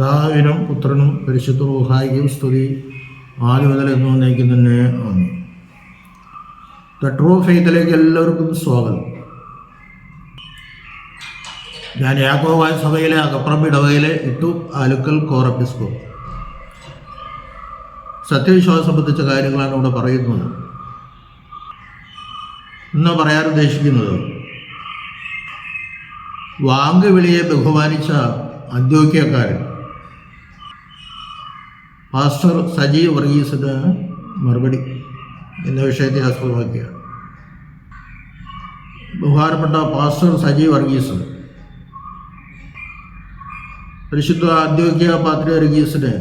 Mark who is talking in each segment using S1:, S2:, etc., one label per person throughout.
S1: പിതാവിനും പുത്രനും പരിശുദ്ധ റൂഹായിക്കും സ്തുതി. ആദ്യം മുതൽ എന്ന് വന്നേക്ക് തന്നെ. ആണ് ട്രൂ ഫെയ്ത്തിലേക്ക് എല്ലാവർക്കും സ്വാഗതം. ഞാൻ യാക്കോവായ സഭയിലെ അകപ്പുറം ഇടവയിലെ ഇട്ടു ആലുക്കൽ കോറപ്പിസ്കോ. സത്യവിശ്വാസം സംബന്ധിച്ച കാര്യങ്ങളാണ് ഇവിടെ പറയുന്നത്. ഇന്ന് പറയാൻ ഉദ്ദേശിക്കുന്നത് വാങ്കുവിളിയെ ബഹുമാനിച്ച അന്ത്യോക്യക്കാരൻ പാസ്റ്റർ സജി വർഗീസിന് മറുപടി. എന്ന വിഷയത്തെ ആസ്പദമാക്കിയ. ബഹുമാനപ്പെട്ട പാസ്റ്റർ സജി വർഗീസ്. പരിശുദ്ധ ഔദ്യോഗിക പാത്രി വർഗീസിനെ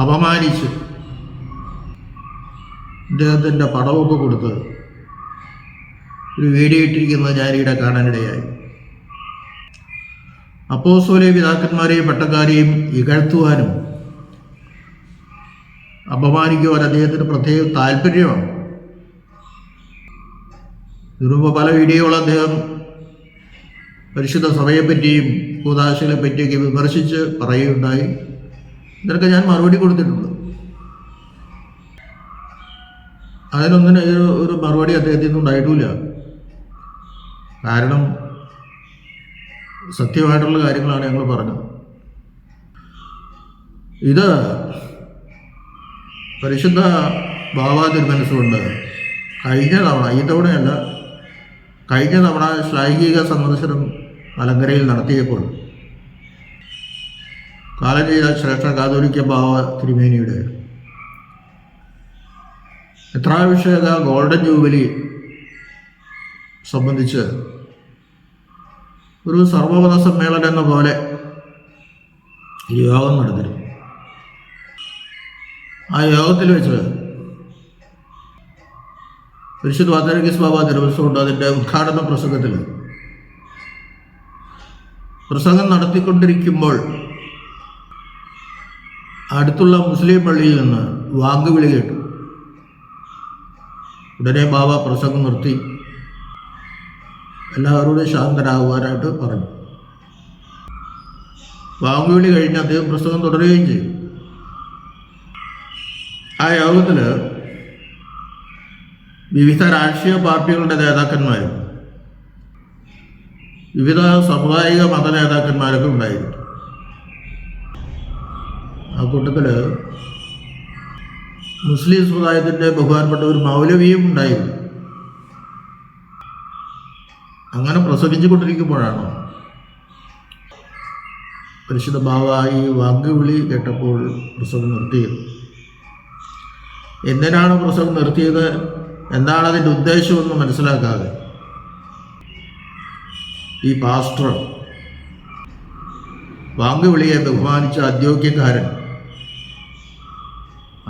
S1: അപമാനിച്ച് അദ്ദേഹത്തിന്റെ പടമൊക്കെ കൊടുത്ത് ഒരു വീഡിയോ ഇട്ടിരിക്കുന്നത് ഞാനിവിടെ കാണാനിടയായി. അപ്പോസോലെ പിതാക്കന്മാരെയും പട്ടക്കാരെയും ഇകഴ്ത്തുവാനും അപമാനിക്കുവാൻ അദ്ദേഹത്തിന് പ്രത്യേക താല്പര്യമാണ്. ദുരൂപ പല വീഡിയോകൾ അദ്ദേഹം പരിശുദ്ധ സഭയെപ്പറ്റിയും കൂതാശകളെ പറ്റിയൊക്കെ വിമർശിച്ച് പറയുകയുണ്ടായി. ഇതിനൊക്കെ ഞാൻ മറുപടി കൊടുത്തിട്ടുണ്ട്. അതിനൊന്നിന് ഒരു മറുപടി അദ്ദേഹത്തിൽ നിന്ന് ഉണ്ടായിട്ടില്ല. കാരണം സത്യമായിട്ടുള്ള കാര്യങ്ങളാണ് ഞങ്ങൾ പറഞ്ഞത്. ഇത് പരിശുദ്ധ ബാബാ തിരുമനസുകൊണ്ട് കഴിഞ്ഞ തവണ ഈ തവണയല്ല കഴിഞ്ഞ തവണ ശ്ലൈംഗിക സന്ദർശനം മലങ്കരയിൽ നടത്തിയപ്പോൾ കാലം ശ്രേഷ്ഠ കാതോലിക്ക ബാബ തിരുമേനിയുടെ എത്രാഭിഷേക ഗോൾഡൻ ജൂബിലി സംബന്ധിച്ച് ഒരു സർവമത സമ്മേളനം എന്ന പോലെ യോഗം നടത്തിരുന്നു ആ യോഗത്തിൽ വെച്ച് പരിശുദ്ധ വാതരകിസ് ബാബ ദിവസമുണ്ട് അതിന്റെ ഉദ്ഘാടന പ്രസംഗത്തിൽ പ്രസംഗം നടത്തിക്കൊണ്ടിരിക്കുമ്പോൾ അടുത്തുള്ള മുസ്ലിം പള്ളിയിൽ നിന്ന് വാങ്ങുവിളി കേട്ടു. ഉടനെ ബാബ പ്രസംഗം നിർത്തി. എല്ലാവരോടും ശാന്തരാകുവാനായിട്ട് പറഞ്ഞു. വാങ്ങുവിളി കഴിഞ്ഞ് അദ്ദേഹം പ്രസംഗം തുടരുകയും ചെയ്തു. ആ യോഗത്തിൽ വിവിധ രാഷ്ട്രീയ പാർട്ടികളുടെ നേതാക്കന്മാരും വിവിധ സാമുദായിക മത നേതാക്കന്മാരൊക്കെ ഉണ്ടായിരുന്നു. ആ കൂട്ടത്തിൽ മുസ്ലിം സമുദായത്തിന്റെ ബഹുമാനപ്പെട്ട ഒരു മൗലവിയും ഉണ്ടായിരുന്നു. അങ്ങനെ പ്രസംഗിച്ചു കൊണ്ടിരിക്കുമ്പോഴാണ് പരിശുദ്ധ ഭാവായി ഈ വാക്കുവിളി കേട്ടപ്പോൾ പ്രസംഗം നിർത്തിയത്. എന്തിനാണ് പ്രസംഗം നിർത്തിയത്? എന്താണ് അതിന്റെ ഉദ്ദേശമെന്ന് മനസ്സിലാക്കാതെ. ഈ പാസ്റ്റർ വാങ്കുവിളിയെ ബഹുമാനിച്ച അദ്യോഗ്യക്കാരൻ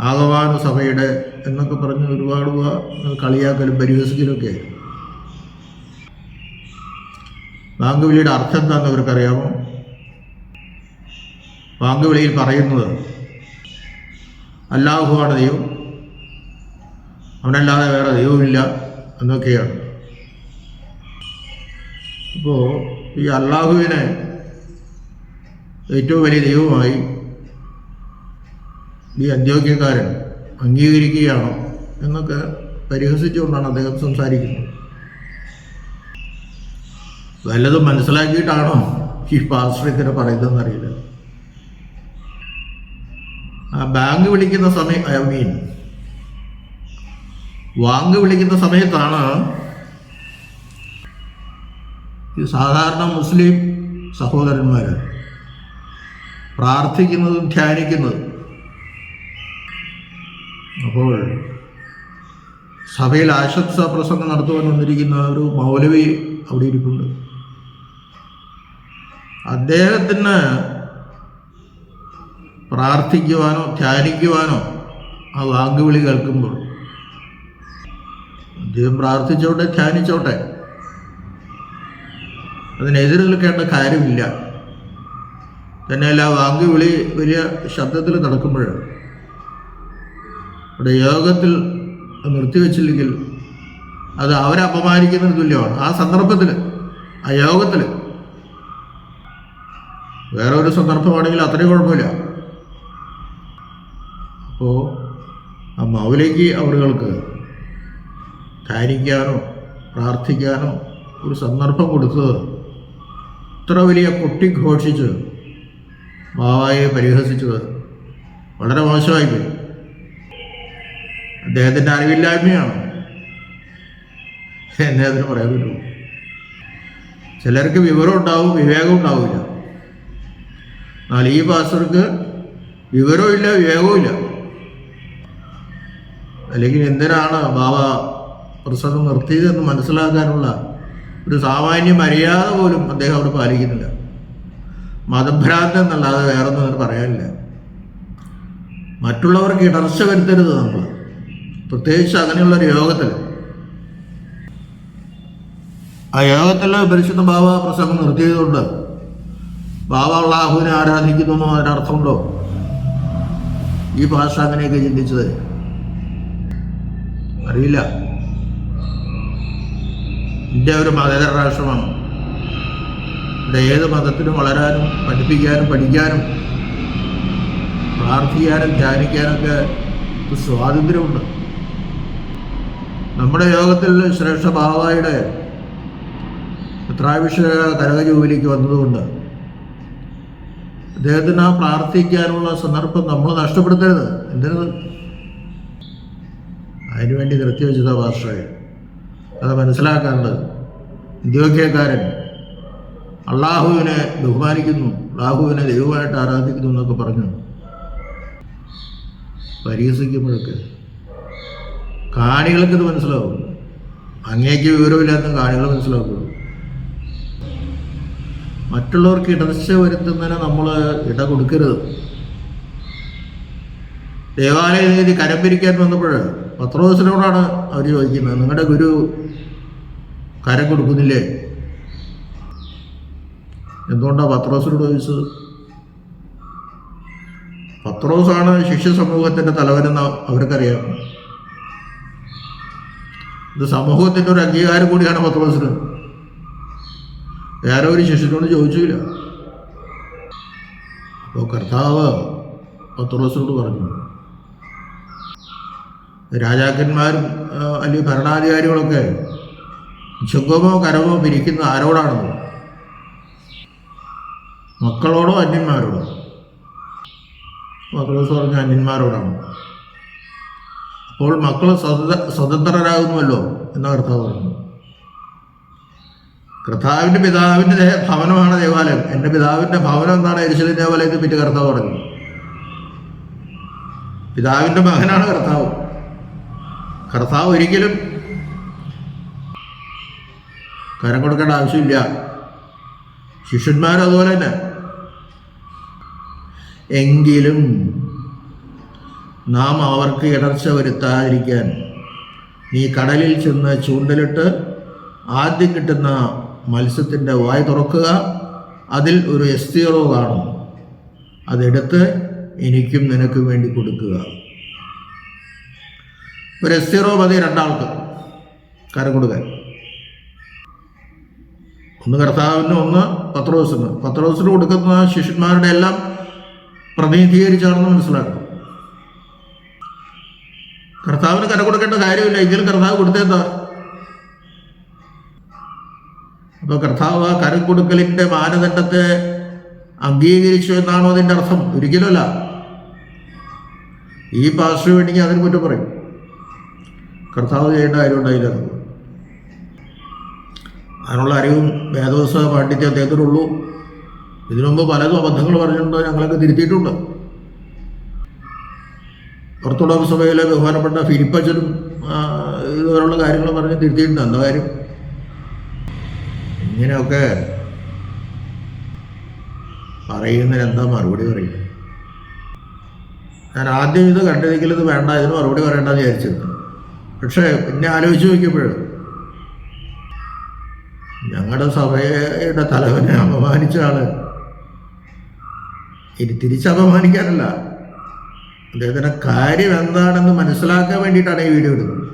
S1: ആഗവാന സഭയുടെ എന്നൊക്കെ പറഞ്ഞ് ഒരുപാട് കളിയാക്കലും പരിഹസിക്കലും ഒക്കെ വാങ്കുവിളിയുടെ അർത്ഥം എന്താണെന്ന് അവർക്കറിയാമോ വാങ്കുവിളിയിൽ പറയുന്നത് അല്ലാഹുവാണ് ദൈവം. അവനല്ലാതെ വേറെ ദൈവമില്ല എന്നൊക്കെയാണ്. അപ്പോൾ ഈ അള്ളാഹുവിനെ ഏറ്റവും വലിയ ദൈവമായി ഈ അന്ത്യോഗ്യക്കാരൻ അംഗീകരിക്കുകയാണോ എന്നൊക്കെ പരിഹസിച്ചുകൊണ്ടാണ് അദ്ദേഹം സംസാരിക്കുന്നത്. വല്ലതും മനസ്സിലാക്കിയിട്ടാണോ ഈ പാസ്റ്റർ ഇങ്ങനെ പറയുന്നതെന്ന് അറിയില്ല ആ ബാങ്ക് വിളിക്കുന്ന സമയം ഐ മീൻ വാങ്ക് വിളിക്കുന്ന സമയത്താണ് ഈ സാധാരണ മുസ്ലിം സഹോദരന്മാർ പ്രാർത്ഥിക്കുന്നതും ധ്യാനിക്കുന്നതും. അപ്പോൾ സഭയിൽ ആശംസാ പ്രസംഗം നടത്തുവാൻ വന്നിരിക്കുന്ന ഒരു മൗലവി അവിടെ ഇരിപ്പുണ്ട്. അദ്ദേഹത്തിന് പ്രാർത്ഥിക്കുവാനോ ധ്യാനിക്കുവാനോ ആ വാങ്ങുവിളി കേൾക്കുമ്പോൾ അദ്ദേഹം പ്രാർത്ഥിച്ചോട്ടെ ധ്യാനിച്ചോട്ടെ. അതിനെതിരെ നിൽക്കേണ്ട കാര്യമില്ല. തന്നെയല്ല വാങ്ങുവിളി വലിയ ശബ്ദത്തിൽ നടക്കുമ്പോഴാണ് അവിടെ യോഗത്തിൽ നിർത്തിവെച്ചില്ലെങ്കിൽ അത് അവരെ അപമാനിക്കുന്നതിന് തുല്യമാണ്. ആ സന്ദർഭത്തിൽ ആ യോഗത്തിൽ വേറെ ഒരു സന്ദർഭമാണെങ്കിൽ അത്രയും കുഴപ്പമില്ല. അപ്പോൾ ആ മൗലയ്ക്ക് അവറുകൾക്ക് ധ്യാനിക്കാനോ പ്രാർത്ഥിക്കാനോ ഒരു സന്ദർഭം കൊടുത്തത് ഇത്ര വലിയ കുട്ടി ഘോഷിച്ച് ബാവായെ പരിഹസിച്ചത് വളരെ മോശമായിപ്പോയി അദ്ദേഹത്തിന്റെ അറിവില്ലായ്മയാണ്. എന്നെ അതിന് പറയാൻ പറ്റുള്ളൂ ചിലർക്ക് വിവരം ഉണ്ടാവും വിവേകം ഉണ്ടാവില്ല. എന്നാൽ ഈ പാസ്റ്റർക്ക് വിവരവും ഇല്ല വിവേകവും ഇല്ല. അല്ലെങ്കിൽ എന്തിനാണ് ബാബ പ്രസംഗം നിർത്തിയതെന്ന് മനസ്സിലാക്കാനുള്ള ഒരു സാമാന്യ മര്യാദ പോലും അദ്ദേഹം അവിടെ പാലിക്കുന്നില്ല. മതഭ്രാന്ത് എന്നല്ലാതെ വേറൊന്നും അവർ പറയാനില്ല. മറ്റുള്ളവർക്ക് ഇടർച്ച വരുത്തരുത് നമ്മൾ. പ്രത്യേകിച്ച് അങ്ങനെയുള്ള ഒരു യോഗത്തിൽ. ആ യോഗത്തിൽ പരിശുദ്ധ ബാബ പ്രസംഗം നിർത്തിയതുകൊണ്ട് ബാബ ആരാധിക്കുന്നു അതിനർത്ഥമുണ്ടോ? ഈ ഭാഷ അങ്ങനെയൊക്കെ ചിന്തിച്ചത്. അറിയില്ല. ഇന്ത്യ ഒരു മതേതര രാഷ്ട്രമാണ്. ഇവിടെ ഏത് മതത്തിനും വളരാനും പഠിപ്പിക്കാനും പഠിക്കാനും പ്രാർത്ഥിക്കാനും ധ്യാനിക്കാനൊക്കെ സ്വാതന്ത്ര്യമുണ്ട്. നമ്മുടെ യോഗത്തിൽ ശ്രേഷ്ഠ ബാബായുടെ പത്രാഭിഷേക കരക ജോലിക്ക് വന്നതുകൊണ്ട് അദ്ദേഹത്തിന് ആ പ്രാർത്ഥിക്കാനുള്ള സന്ദർഭം നമ്മൾ നഷ്ടപ്പെടുത്തരുത്. എന്തിനത് അതിനുവേണ്ടി നിർത്തിവെച്ചത് ഭാഷയെ അത് മനസ്സിലാക്കാറുണ്ട് ഇന്ത്യോഗ്യക്കാരൻ അള്ളാഹുവിനെ ബഹുമാനിക്കുന്നു അള്ളാഹുവിനെ ദൈവമായിട്ട് ആരാധിക്കുന്നു എന്നൊക്കെ പറഞ്ഞു. പരിഹസിക്കുമ്പോഴൊക്കെ കാണികൾക്ക് ഇത് മനസ്സിലാവും. അങ്ങേക്ക് വിവരമില്ലാത്ത കാണികൾ മനസ്സിലാക്കുള്ളൂ. മറ്റുള്ളവർക്ക് ഇടർച്ച വരുത്തുന്നതിന് നമ്മൾ ഇട കൊടുക്കരുത്. ദേവാലയ നീതി കരം പിരിക്കാൻ വന്നപ്പോൾ പത്രോസിനോടാണ് അവർ ചോദിക്കുന്നത് നിങ്ങളുടെ ഗുരു കരം കൊടുക്കുന്നില്ലേ? എന്തുകൊണ്ടാണ് പത്രോസിനോട് ചോദിച്ചത്? പത്രോസാണ് ശിഷ്യ സമൂഹത്തിന്റെ തലവനെന്ന് അവർക്കറിയാം. ഇത് സമൂഹത്തിന്റെ ഒരു അംഗീകാരം കൂടിയാണ് പത്രോസിന്. വേറെ ഒരു ശിഷ്യനോട് ചോദിച്ചില്ല. അപ്പോൾ കർത്താവ് പത്രോസിനോട് പറഞ്ഞു രാജാക്കന്മാരും അല്ലെങ്കിൽ ഭരണാധികാരികളൊക്കെ ചുങ്കമോ കരമോ പിരിക്കുന്ന ആരോടാണെന്ന് മക്കളോടോ അന്യന്മാരോടോ? പത്രോസ് പറഞ്ഞ അന്യന്മാരോടാണ്. അപ്പോൾ മക്കൾ സ്വതന്ത്ര സ്വതന്ത്രരാകുന്നുവല്ലോ എന്ന കർത്താവ് പറഞ്ഞു. കർത്താവിന്റെ പിതാവിന്റെ ഭവനമാണ് ദേവാലയം. എന്റെ പിതാവിന്റെ ഭവനം എന്നാണ് എരിശലി ദേവാലയത്തിൽ പിറ്റേ കർത്താവ് പറഞ്ഞു പിതാവിന്റെ മകനാണ് കർത്താവ്. കർത്താവ് ഒരിക്കലും കരം കൊടുക്കേണ്ട ആവശ്യമില്ല. ശിഷ്യന്മാരും അതുപോലെ തന്നെ. എങ്കിലും നാം അവർക്ക് ഇടർച്ച വരുത്താതിരിക്കാൻ നീ കടലിൽ ചെന്ന് ചൂണ്ടലിട്ട് ആദ്യം കിട്ടുന്ന മത്സ്യത്തിന്റെ വായ തുറക്കുക. അതിൽ ഒരു എസ് എസ്തീറോ കാണും. അതെടുത്ത് എനിക്കും നിനക്കും വേണ്ടി കൊടുക്കുക. ഒരു എസ്തീറോ മതി രണ്ടാൾക്ക്. കരം കൊടുക്കാൻ ഒന്ന് കർത്താവിന് ഒന്ന് പത്രോസിന്. പത്രോസിന് കൊടുക്കുന്ന ശിഷ്യന്മാരുടെ എല്ലാം പ്രതിനിധീകരിച്ചാണെന്ന് മനസ്സിലാക്കും. കർത്താവിന് കര കൊടുക്കേണ്ട കാര്യമില്ല. എങ്കിലും കർത്താവ് കൊടുത്തേന്താ അപ്പൊ കർത്താവ് കരം കൊടുക്കലിന്റെ മാനദണ്ഡത്തെ അംഗീകരിച്ചു എന്നാണോ അതിന്റെ അർത്ഥം? ഒരിക്കലുമല്ല. ഈ പാസ്റ്റർ വേണമെങ്കിൽ അതിന് കുറ്റം പറയും. കർത്താവ് ചെയ്യേണ്ട കാര്യം ഉണ്ടായില്ല അതിനുള്ള അറിവും വേദോസ പാണ്ഡിത്യം അദ്ദേഹത്തിനുള്ളൂ. ഇതിനു മുമ്പ് പലതും അബദ്ധങ്ങൾ പറഞ്ഞിട്ടുണ്ട്. ഞങ്ങളൊക്കെ തിരുത്തിയിട്ടുണ്ട്. ഓർത്തഡോക്സ് സഭയിലെ ബഹുമാനപ്പെട്ട ഫിലിപ്പച്ചനും ഇതുവരെയുള്ള കാര്യങ്ങൾ പറഞ്ഞ് തിരുത്തിയിട്ടുണ്ട്. എന്താ കാര്യം? ഇങ്ങനെയൊക്കെ പറയുന്നതിന് എന്താ മറുപടി പറയും ഞാൻ ആദ്യം ഇത് കണ്ടിരിക്കലും ഇത് വേണ്ട ഇതിന് മറുപടി പറയേണ്ടെന്ന് വിചാരിച്ചിരുന്നു പക്ഷേ പിന്നെ ആലോചിച്ച് നോക്കിയപ്പോഴും ഞങ്ങളുടെ സഭയുടെ തലവനെ അപമാനിച്ച ആൾ ഇനി തിരിച്ചപമാനിക്കാനല്ല. അദ്ദേഹത്തിന്റെ കാര്യം എന്താണെന്ന് മനസ്സിലാക്കാൻ വേണ്ടിയിട്ടാണ് ഈ വീഡിയോ ഇടുന്നത്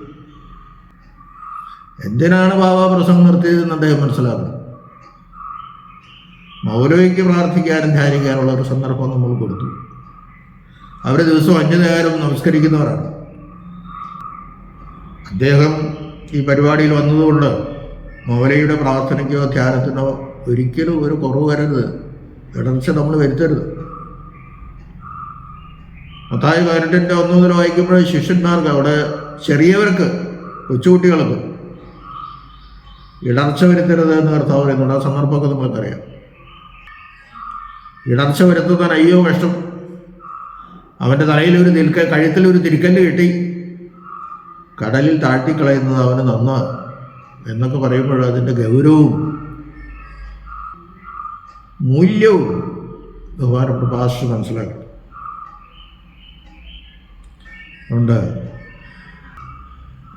S1: എന്തിനാണ് ബാബ പ്രസംഗം നിർത്തിയതെന്ന് അദ്ദേഹം മനസ്സിലാക്കണം? മൗലവിക്ക് പ്രാർത്ഥിക്കാനും ധ്യാനിക്കാനുള്ള ഒരു സന്ദർഭം നമ്മൾ കൊടുത്തു. അവർ ദിവസം അഞ്ചു നേരം നമസ്കരിക്കുന്നവരാണ്. അദ്ദേഹം ഈ പരിപാടിയിൽ വന്നതുകൊണ്ട് മൗലയുടെ പ്രാർത്ഥനയ്ക്കോ ധ്യാനത്തിനോ ഒരിക്കലും ഒരു കുറവ് വരരുത്. ഇടർച്ച നമ്മൾ വരുത്തരുത്. മത്തായി പതിനെട്ടിന്റെ ഒന്ന് മുതൽ വായിക്കുമ്പോൾ ശിഷ്യന്മാർക്ക് അവിടെ ചെറിയവർക്ക് കൊച്ചുകുട്ടികൾക്ക് ഇടർച്ച വരുത്തരുത് എന്ന് കർത്താവ് പറയുന്നുണ്ട്. ആ സന്ദർഭമൊക്കെ നമ്മൾക്കറിയാം ഇടർച്ച വരുത്തുന്ന അയ്യോ കഷ്ടം. അവന്റെ തലയിൽ ഒരു നിൽക്ക കഴുത്തിൽ ഒരു തിരിക്കല്ല് കിട്ടി. കടലിൽ താഴ്ത്തിക്കളയുന്നത് അവന് നന്ന എന്നൊക്കെ പറയുമ്പോൾ അതിന്റെ ഗൗരവവും മൂല്യവും ബഹുമാനപ്പെട്ട പാസ്റ്റ് മനസ്സിലാക്കി. അതുകൊണ്ട്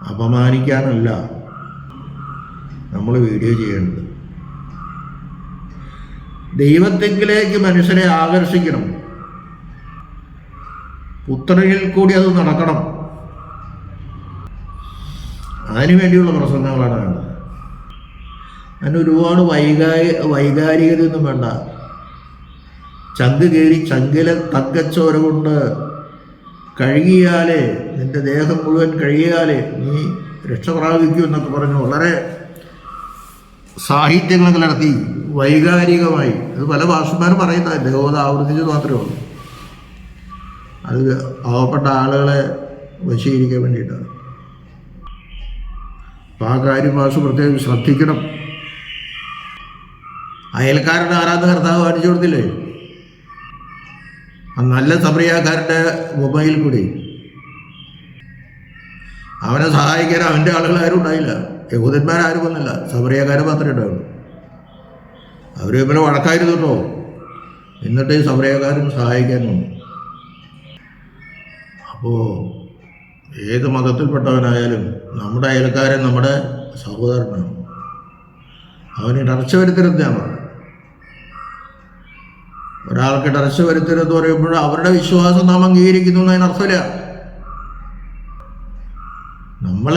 S1: അപമാനിക്കാനല്ല നമ്മൾ വീഡിയോ ചെയ്യേണ്ടത് ദൈവത്തെങ്കിലേക്ക് മനുഷ്യരെ ആകർഷിക്കണം. പുത്രനിൽ കൂടി അത് നടക്കണം. അതിനു വേണ്ടിയുള്ള പ്രസംഗങ്ങളാണ് വേണ്ടത്. അതിന് ഒരുപാട് വൈകാരി വൈകാരികതയൊന്നും വേണ്ട. ചങ്ക് കയറി ചങ്കിലെ തങ്കച്ചോര കൊണ്ട് കഴുകിയാലേ നിന്റെ ദേഹം മുഴുവൻ കഴുകിയാലേ നീ രക്ഷ പ്രാപിക്കൂ എന്നൊക്കെ പറഞ്ഞു വളരെ സാഹിത്യങ്ങളൊക്കെ നടത്തി. വൈകാരികമായി. അത് പല ഭാഷമാരും പറയുന്നത്. ദേവത ആവർത്തിച്ചത് ഉള്ളൂ അത് പാവപ്പെട്ട ആളുകളെ വശീകരിക്കാൻ വേണ്ടിയിട്ടാണ്. അപ്പം ആ കാര്യം ഭാഷ പ്രത്യേകം ശ്രദ്ധിക്കണം. അയൽക്കാരുടെ ആരാധന കർത്താവ് കാണിച്ചു കൊടുത്തില്ലേ? നല്ല സമറിയാക്കാരന്റെ മൊബൈൽ കൂടി. അവനെ സഹായിക്കാൻ അവന്റെ ആളുകൾ ആരും ഉണ്ടായില്ല. യഹൂദന്മാരാരും വന്നില്ല. സമറിയാക്കാരെ മാത്രമേ ഉണ്ടാവുള്ളൂ. അവർ ഇവരെ വഴക്കായിരുന്നു കേട്ടോ. എന്നിട്ട് ഈ സമറിയക്കാരും സഹായിക്കാൻ വന്നു. അപ്പോൾ ഏത് മതത്തിൽപ്പെട്ടവനായാലും നമ്മുടെ അയൽക്കാരൻ നമ്മുടെ സഹോദരനാണ്. അവന് ഇടർച്ച വരുത്തരുത് ഞാൻ പറഞ്ഞു. ഒരാൾക്ക് ഇടർച്ച വരുത്തരുതെന്ന് പറയുമ്പോൾ അവരുടെ വിശ്വാസം നാം അംഗീകരിക്കുന്നു എന്നതിന്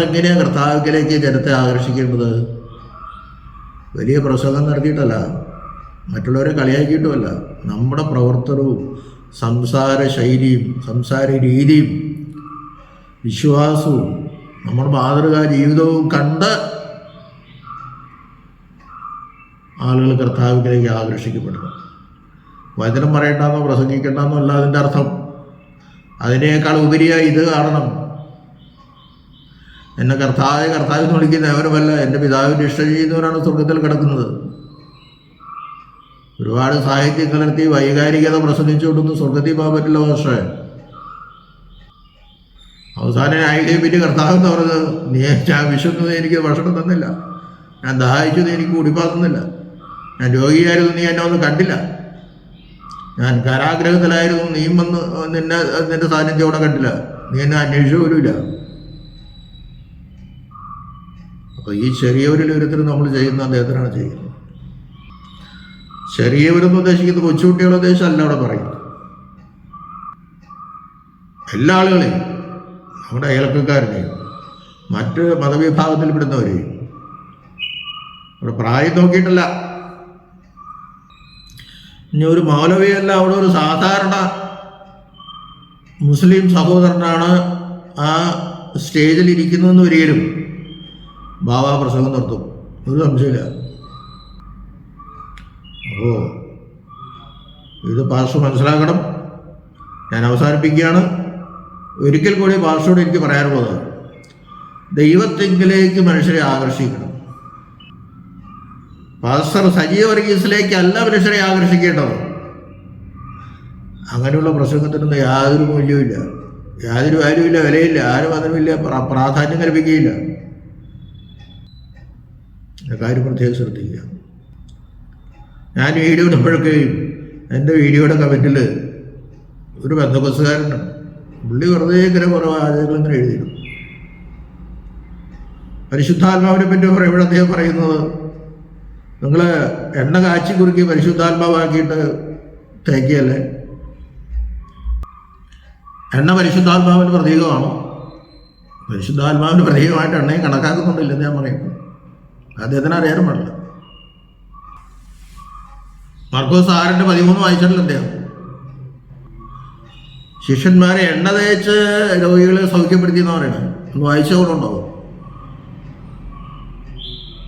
S1: എങ്ങനെയാണ് കർത്താവിലേക്ക് ജനത്തെ ആകർഷിക്കേണ്ടത്? വലിയ പ്രസംഗം നടത്തിയിട്ടല്ല. മറ്റുള്ളവരെ കളിയാക്കിയിട്ടുമല്ല. നമ്മുടെ പ്രവർത്തനവും സംസാര ശൈലിയും സംസാര രീതിയും വിശ്വാസവും നമ്മുടെ മാതൃകാ ജീവിതവും കണ്ട് ആളുകൾ കർത്താവിലേക്ക് ആകർഷിക്കപ്പെടണം വചനം പറയണ്ടെന്നോ പ്രസംഗിക്കണ്ടെന്നോ അല്ല അതിന്റെ അർത്ഥം. അതിനേക്കാൾ ഉപരിയായി ഇത് കാണണം എന്നെ കർത്താവെ കർത്താവ് എന്ന് വിളിക്കുന്ന അവരുമല്ല എന്റെ പിതാവിന്റെ ഇഷ്ടം ചെയ്യുന്നവരാണ് സ്വർഗത്തിൽ കിടക്കുന്നത്. ഒരുപാട് സാഹിത്യം കലർത്തി വൈകാരികത പ്രസംഗിച്ചുകൊണ്ടൊന്നും സ്വർഗത്തിൽ പോകാൻ പറ്റില്ല പക്ഷേ അവസാനം ആയില്ലേ പിന്നെ കർത്താവ് എന്ന് പറഞ്ഞത് നീ ഞാൻ വിശന്നത് എനിക്ക് ഭക്ഷണം തന്നില്ല. ഞാൻ ദാഹിച്ചത് എനിക്ക് കുടിപ്പാക്കുന്നില്ല ഞാൻ രോഗിയായിരുന്നു നീ എന്നെ ഒന്നും കണ്ടില്ല. ഞാൻ കാരാഗ്രഹത്തിലായിരുന്നു നീ വന്ന് നിന്നെ നിന്റെ സാന്നിധ്യം അവിടെ കണ്ടില്ല. നീ എന്നെ അന്വേഷിച്ചു പോലുമില്ല. അപ്പോൾ ഈ ചെറിയവരിൽ ഒരുത്തരും നമ്മൾ ചെയ്യുന്ന അദ്ദേഹത്തിനാണ് ചെയ്യുന്നത്. ചെറിയവരെന്ന് ഉദ്ദേശിക്കുന്നത് കൊച്ചുകുട്ടികളെ ഉദ്ദേശം അല്ല അവിടെ പറയുന്നത്. എല്ലാ ആളുകളെയും നമ്മുടെ അയൽക്കാരനെയും മറ്റ് മതവിഭാഗത്തിൽപ്പെടുന്നവരെയും അവിടെ പ്രായം നോക്കിയിട്ടല്ല. ഇനി ഒരു മൗലവിയല്ല അവിടെ ഒരു സാധാരണ മുസ്ലിം സഹോദരനാണ് ആ സ്റ്റേജിൽ ഇരിക്കുന്നതെന്ന് വരികയും ബാബ പ്രസംഗം നടത്തും ഒരു സംശയമില്ല അപ്പോൾ ഇത് പാർശ്വ മനസ്സിലാക്കണം. ഞാൻ അവസാനിപ്പിക്കുകയാണ്. ഒരിക്കൽ കൂടി പാർശ്വയോട് എനിക്ക് പറയാനുള്ളത്. ദൈവത്തെങ്കിലേക്ക് മനുഷ്യരെ ആകർഷിക്കണം. പാസ്റ്റർ സജീവ വർഗീസിലേക്കല്ല മനുഷ്യരെ ആകർഷിക്കേണ്ടത്. അങ്ങനെയുള്ള പ്രസംഗത്തിനൊന്നും യാതൊരു മൂല്യവുമില്ല. യാതൊരു കാര്യമില്ല വിലയില്ല ആരും അതിനുമില്ല പ്ര- പ്രാധാന്യം കൽപ്പിക്കുകയില്ല. കാര്യം പ്രത്യേകം ശ്രദ്ധിക്കുക. ഞാൻ വീഡിയോ ഇടുമ്പോഴൊക്കെയും എന്റെ വീഡിയോയുടെ കമന്റിൽ ഒരു ബന്ധുബസ്സുകാരനുണ്ട് പുള്ളി വെറുതെ ഇങ്ങനെ കുറേ വാചകങ്ങൾ ഇങ്ങനെ എഴുതിയിടും. പരിശുദ്ധാത്മാവിനെ പറ്റി പറയുമ്പോൾ അദ്ദേഹം പറയുന്നത് നിങ്ങൾ എണ്ണ കാച്ചി കുറുക്കി പരിശുദ്ധാത്മാവാക്കിയിട്ട് തേക്കിയല്ലേ എണ്ണ പരിശുദ്ധാത്മാവിന് പ്രതീകമാണോ? പരിശുദ്ധാത്മാവിന് പ്രതീകമായിട്ട് എണ്ണയെ കണക്കാക്കുന്നുണ്ടില്ലെന്ന് ഞാൻ പറയുന്നു. അദ്ദേഹത്തിന് അറിയാനും പാടില്ല. മർക്കോസ് ആറിന്റെ പതിമൂന്ന് വായിച്ചിട്ടില്ല അദ്ദേഹം. ശിഷ്യന്മാരെ എണ്ണ തേച്ച് രോഗികളെ സൗഖ്യപ്പെടുത്തി എന്ന് പറയണത് ഒന്ന് വായിച്ചുകൊണ്ടുണ്ടോ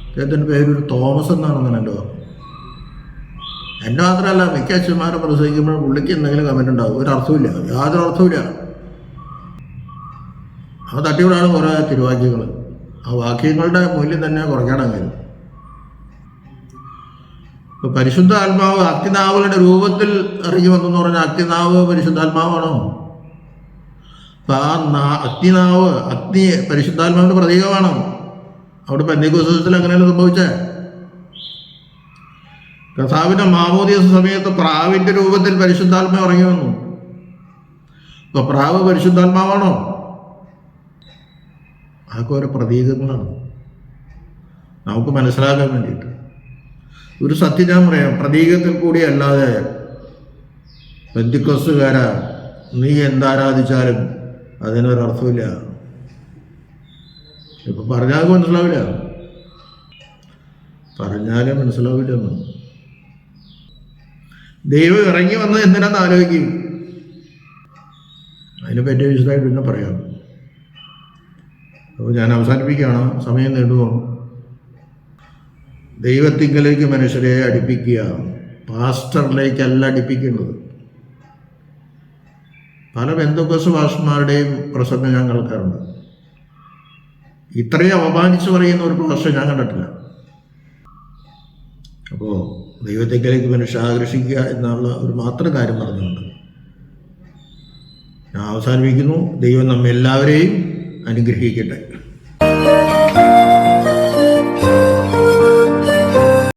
S1: അദ്ദേഹത്തിന്റെ പേരൊരു തോമസ് എന്നാണെന്നാണ് എന്റെ എന്റെ മാത്രമല്ല മിക്ക അച്ഛന്മാരെ പ്രസംഗിക്കുമ്പോൾ പുള്ളിക്ക് എന്തെങ്കിലും കമന്റ് ഉണ്ടാവും. ഒരു അർത്ഥമില്ല യാതൊരു അർത്ഥമില്ല ആ തട്ടിവിടാണ് കുറേ തിരുവാക്യങ്ങൾ ആ വാക്യങ്ങളുടെ മൂല്യം തന്നെ കുറയ്ക്കാണെങ്കിൽ ഇപ്പൊ പരിശുദ്ധ ആത്മാവ് അഗ്നിനാവുകളുടെ രൂപത്തിൽ ഇറങ്ങി വന്നെന്ന് പറഞ്ഞാൽ അഗ്നിനാവ് പരിശുദ്ധാത്മാവാണോ? അപ്പൊ ആ നാ- അഗ്നിനാവ് അഗ്നി പരിശുദ്ധാത്മാവിന്റെ പ്രതീകമാണ്. അവിടെ പന്നിക്കുസത്തിൽ അങ്ങനെയല്ല സംഭവിച്ചേ. കർത്താവിന്റെ മാമോദിയസ സമയത്ത് പ്രാവിന്റെ രൂപത്തിൽ പരിശുദ്ധാത്മാവ് ഇറങ്ങി വന്നു. അപ്പൊ പ്രാവ് പരിശുദ്ധാത്മാവാണോ? അതൊക്കെ ഓരോ പ്രതീകങ്ങളാണ്. നമുക്ക് മനസ്സിലാക്കാൻ വേണ്ടിയിട്ട്. ഒരു സത്യം ഞാൻ പറയാം പ്രതീകത്തിൽ കൂടി അല്ലാതെ ബന്ധുക്കോസുകാരാ നീ എന്താരാധിച്ചാലും അതിനൊരർത്ഥമില്ല ഇപ്പൊ പറഞ്ഞാൽ മനസ്സിലാവില്ല. പറഞ്ഞാലേ മനസ്സിലാവില്ലെന്ന് ദൈവം ഇറങ്ങി വന്നത് എന്തിനാന്ന് ആലോചിക്കും. അതിനെ പറ്റിയ വിശദമായിട്ട് പിന്നെ പറയാം. അപ്പോൾ ഞാൻ അവസാനിപ്പിക്കുകയാണ്. സമയം നേടുമോ ദൈവത്തിങ്കലേക്ക് മനുഷ്യരെ അടുപ്പിക്കുക. പാസ്റ്ററിലേക്കല്ല അടുപ്പിക്കേണ്ടത്. പല ബന്ധുക്കസ് ഭാഷന്മാരുടെയും പ്രസംഗം ഞാൻ കേൾക്കാറുണ്ട്. ഇത്രയും അപമാനിച്ച് പറയുന്ന ഒരു ഭാഷ ഞാൻ കണ്ടിട്ടില്ല. അപ്പോൾ ദൈവത്തിങ്കലേക്ക് മനുഷ്യ ആകർഷിക്കുക എന്നുള്ള ഒരു മാത്രം കാര്യം പറഞ്ഞിട്ടുണ്ട് ഞാൻ അവസാനിപ്പിക്കുന്നു. ദൈവം നമ്മെല്ലാവരെയും അനുഗ്രഹിക്കട്ടെ.